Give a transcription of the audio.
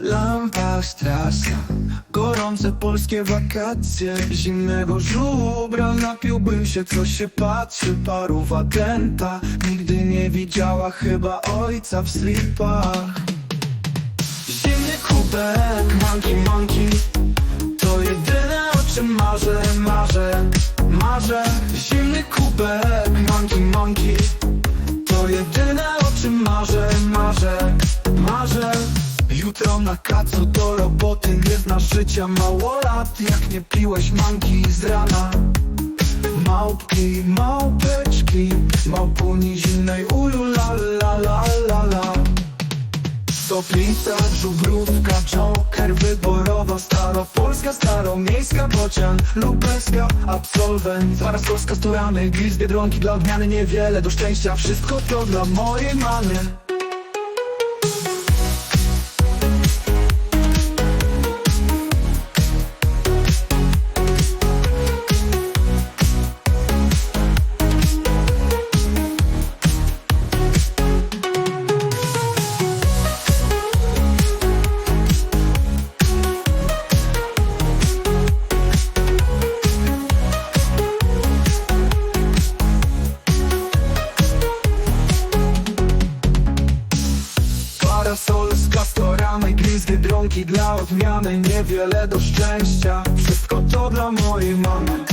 Lampa strasa, gorące polskie wakacje. Zimnego żubra napiłbym się, co się patrzy. Paruwa denta, nigdy nie widziała chyba ojca w slipach. Zimny kubek, monkey monkey To jedyne o czym marzę, marzę, marzę. Zimny kubek, monkey monkey To jedyne o czym marzę, marzę, marzę Jutro na kacu do roboty Nie znasz życia. Mało lat Jak nie piłeś manki z rana. Małpki, małpeczki Małpuni zimnej ulu la la la la la. Stoplica, żubrówka, joker Wyborowa, staropolska, staromiejska Bocian, lubelska, absolwent Warszawska, Sturany, z Biedronki Dla odmiany niewiele do szczęścia Wszystko to dla mojej mamy Parasol z kastorami, grill z Biedronki Dla odmiany niewiele do szczęścia. Wszystko to dla mojej mamy